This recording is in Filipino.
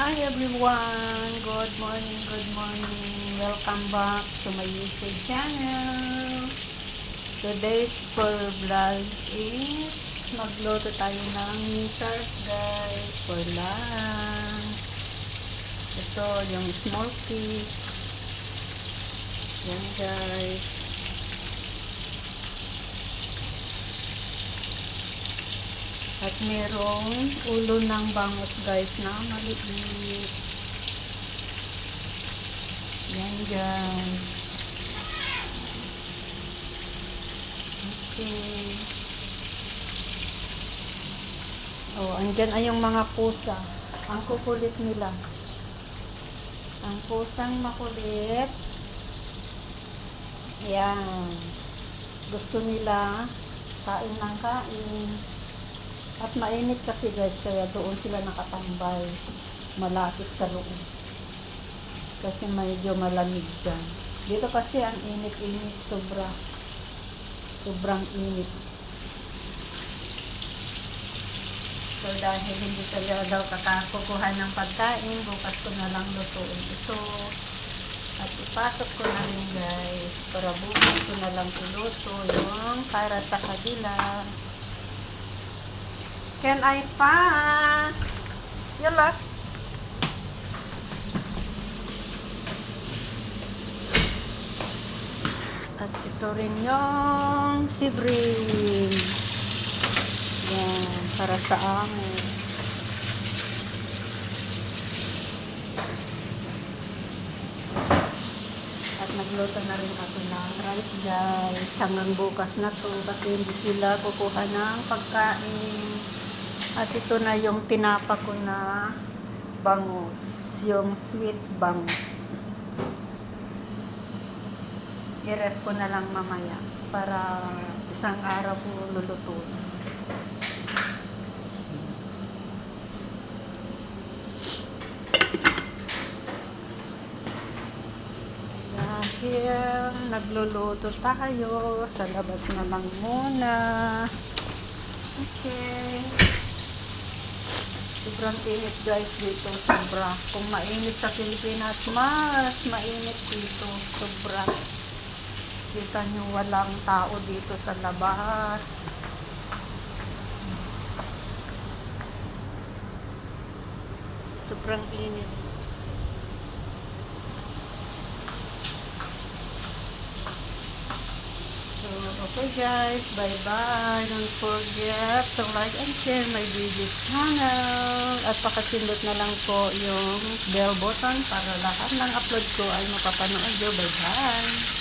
Hi everyone! Good morning, good morning. Welcome back to my YouTube channel. Today's for vlog is magluto tayo ng misars guys for lunch. Ito yung small piece. Yan guys. At merong ulo ng bangus guys na maliit. Yan guys. Okay. Oh, andyan ay yung mga pusa. Ang kukulit nila. Ang pusang makulit. Yan. Gusto nila kain ng kain. At mainit kasi guys, kaya doon sila nakatambay. Malapit sa loob. Kasi medyo malamig dyan. Dito kasi ang init-init, sobra. Sobrang init. So dahil hindi sila daw kakakukuha ng pagkain, bukas ko na lang lutuin ito. At ipasok ko na rin guys, para bukas ko na lang iluto yung para sa kabila. Can I pass? Yala. At ito rin yung sibring. Yan, para sa amin. At nagluto na rin ako ng rice guys. Hanggang bukas na to kasi hindi sila kukuha ng pagkain. At ito na yung tinapa ko na bangus. Yung sweet bangus. I-ref ko na lang mamaya para isang araw ko lulutuin. Dahil nagluluto tayo, sa labas na lang muna. Okay. Sobrang init guys dito, sobra. Kung mainit sa Pilipinas, mas mainit dito, sobra. Kita nyo walang tao dito sa labas. Sobrang init. So, okay guys, bye-bye. Don't forget to like and share my video channel. At pakasindot na lang po yung bell button para lahat ng upload ko ay mapapanood nyo. Bye-bye.